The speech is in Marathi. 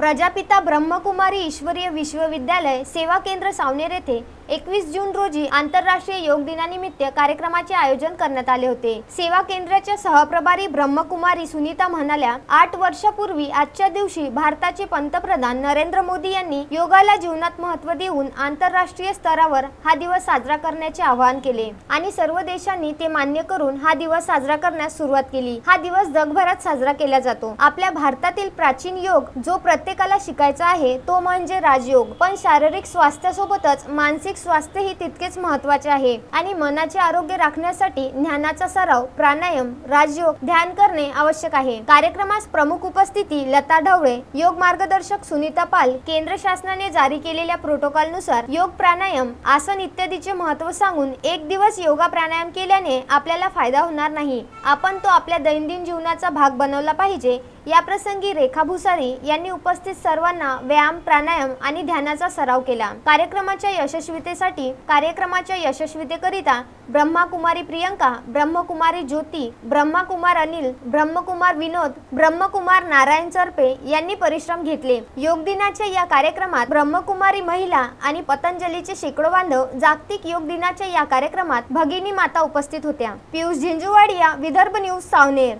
प्रजापिता ब्रह्मकुमारी ईश्वरीय विश्वविद्यालय सेवा केंद्र सावनेर येथे एकवीस जून रोजी आंतरराष्ट्रीय योग दिनानिमित्त कार्यक्रमाचे आयोजन करण्यात आले होते. सेवा केंद्राच्या सहप्रभारी ब्रह्मकुमारी सुनीता म्हणाल्या आठ वर्षापूर्वी आजच्या दिवशी भारताचे पंतप्रधान नरेंद्र मोदी यांनी योगाला जीवनात महत्त्व देऊन आंतरराष्ट्रीय स्तरावर हा दिवस साजरा करण्याचे आवाहन केले आणि सर्व देशांनी ते मान्य करून हा दिवस साजरा करण्यास सुरुवात केली. हा दिवस जगभरात साजरा केला जातो. आपल्या भारतातील प्राचीन योग जो प्रत्येक प्रत्येकाला शिकायचा आहे तो म्हणजे राजयोग. पण शारीरिक स्वास्थ्यासोबतच मानसिक स्वास्थ्यही तितकेच महत्त्वाचे आहे. आणि मनाचे आरोग्य राखण्यासाठी ज्ञानाचा सराव प्राणायाम राजयोग ध्यान करणे आवश्यक आहे. कार्यक्रमास प्रमुख उपस्थिती लता ढवळे योग मार्गदर्शक सुनीता पाल केंद्र शासनाने जारी केलेल्या प्रोटोकॉलनुसार योग प्राणायाम आसन इत्यादीचे महत्त्व सांगून एक दिवस योगा प्राणायाम केल्याने आपल्याला फायदा होणार नाही. आपण तो आपल्या दैनंदिन जीवनाचा भाग बनवला पाहिजे या प्रसंगी रेखा भुसारी यांनी उपस्थित सर्वांना व्यायाम प्राणायाम आणि ध्यानाचा सराव केला. कार्यक्रमाच्या यशस्वीतेसाठी कार्यक्रमाच्या यशस्वीतेकरिता ब्रह्माकुमारी प्रियंका ब्रह्मकुमारी ज्योती ब्रह्माकुमार अनिल ब्रह्मकुमार विनोद ब्रह्मकुमार नारायण चरपे यांनी परिश्रम घेतले. योग दिनाच्या या कार्यक्रमात ब्रह्मकुमारी महिला आणि पतंजलीचे शेकडो बांधव जागतिक योग दिनाच्या या कार्यक्रमात भगिनी माता उपस्थित होत्या. पियुष झिंजुवाडिया विदर्भ न्यूज सावनेर.